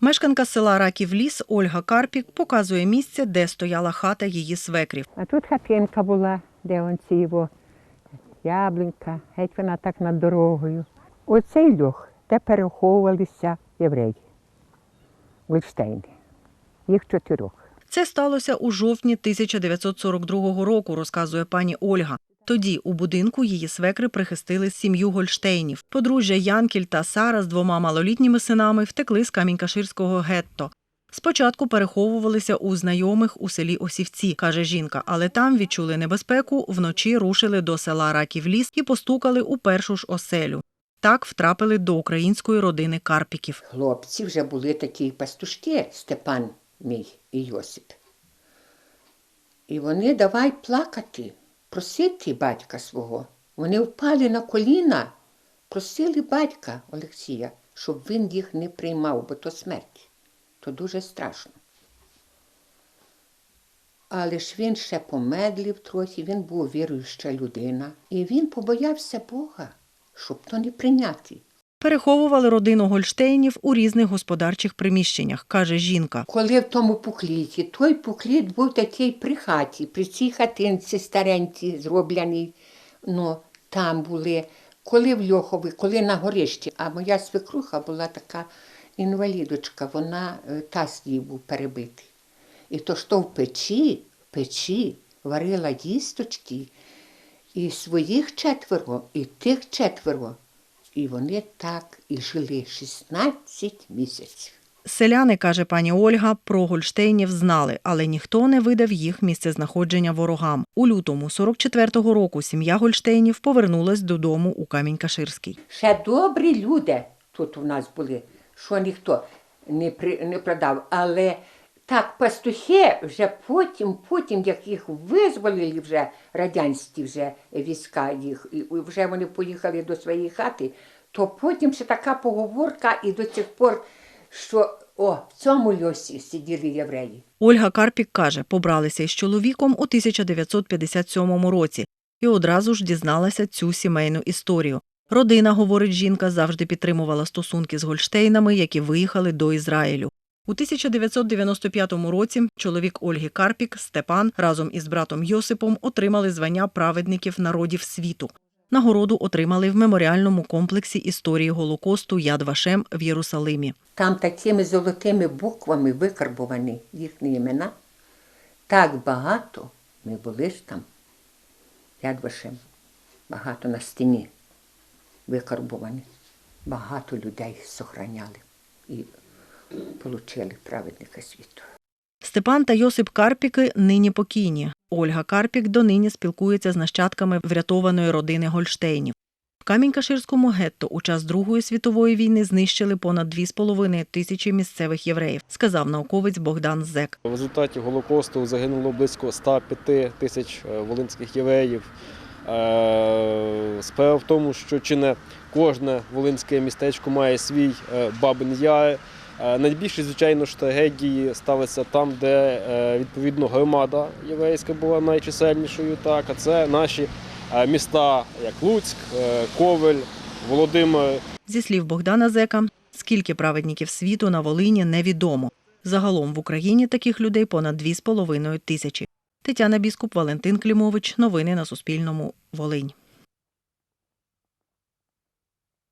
Мешканка села Раків Ліс Ольга Карпік показує місце, де стояла хата її свекрів. А тут хатинка була, де он ці його яблунька, геть вона так над дорогою. Оцей льох, де переховувалися євреї, Гольштейни. Їх чотирьох. Це сталося у жовтні 1942 року, розказує пані Ольга. Тоді у будинку її свекри прихистили сім'ю Гольштейнів. Подружжя Янкіль та Сара з двома малолітніми синами втекли з Камінькаширського гетто. Спочатку переховувалися у знайомих у селі Осівці, каже жінка, але там відчули небезпеку, вночі рушили до села Раків Ліс і постукали у першу ж оселю. Так втрапили до української родини Карпіків. Хлопці вже були такі пастушки, Степан мій і Йосип. І вони давай плакати, просити батька свого. Вони впали на коліна, просили батька Олексія, щоб він їх не приймав, бо то смерть. То дуже страшно. Але ж він ще помедлив трохи, він був віруюча людина. І він побоявся Бога, щоб то не прийняти. Переховували родину Гольштейнів у різних господарчих приміщеннях, каже жінка. Коли в тому пукліті, той пукліт був такий при хаті, при цій хатинці старенькій зробленій, ну, там були, коли в Льохові, коли на горищі. А моя свекруха була така інвалідочка, вона е, таз її був перебитий. І то що в печі, в печі варила їсточки, і своїх четверо, і тих четверо. І вони так і жили 16 місяців. Селяни, каже пані Ольга, про Гольштейнів знали, але ніхто не видав їх місцезнаходження ворогам. У лютому 44-го року сім'я Гольштейнів повернулась додому у Камінь-Каширський. Ще добрі люди тут у нас були, що ніхто не, при, не продав. Але так пастухи вже потім, потім, як їх визволили вже радянські вже війська їх, і вже вони поїхали до своєї хати, то потім ще така поговорка і до цих пор, що о, в цьому льосі сиділи євреї. Ольга Карпік каже, побралися із чоловіком у 1957 році і одразу ж дізналася цю сімейну історію. Родина, говорить жінка, завжди підтримувала стосунки з Гольштейнами, які виїхали до Ізраїлю. У 1995 році чоловік Ольги Карпік Степан разом із братом Йосипом отримали звання праведників народів світу. Нагороду отримали в меморіальному комплексі історії Голокосту Яд Вашем в Єрусалимі. Там такими золотими буквами викарбовані їхні імена. Так багато ми були ж там. Яд Вашем. Багато на стіні викарбовані. Багато людей сохраняли і отримали праведника світу. Степан та Йосип Карпіки нині покійні. Ольга Карпік донині спілкується з нащадками врятованої родини Гольштейнів. В Камінь-Каширському гетто у час Другої світової війни знищили понад 2,5 тисячі місцевих євреїв, сказав науковець Богдан Зек. В результаті Голокосту загинуло близько 105 тисяч е, волинських євреїв. Е, Справа в тому, що чи не кожне волинське містечко має свій е, бабин яр. Е, Найбільші, звичайно ж, трагедії сталися там, де е, відповідно громада єврейська була найчисельнішою. Так, а це наші е, міста, як Луцьк, Ковель, Володимир, Зі слів Богдана Зека, скільки праведників світу на Волині невідомо. Загалом в Україні таких людей понад 2,5 тисячі. Тетяна Біскуп, Валентин Клімович. Новини на Суспільному. Волинь.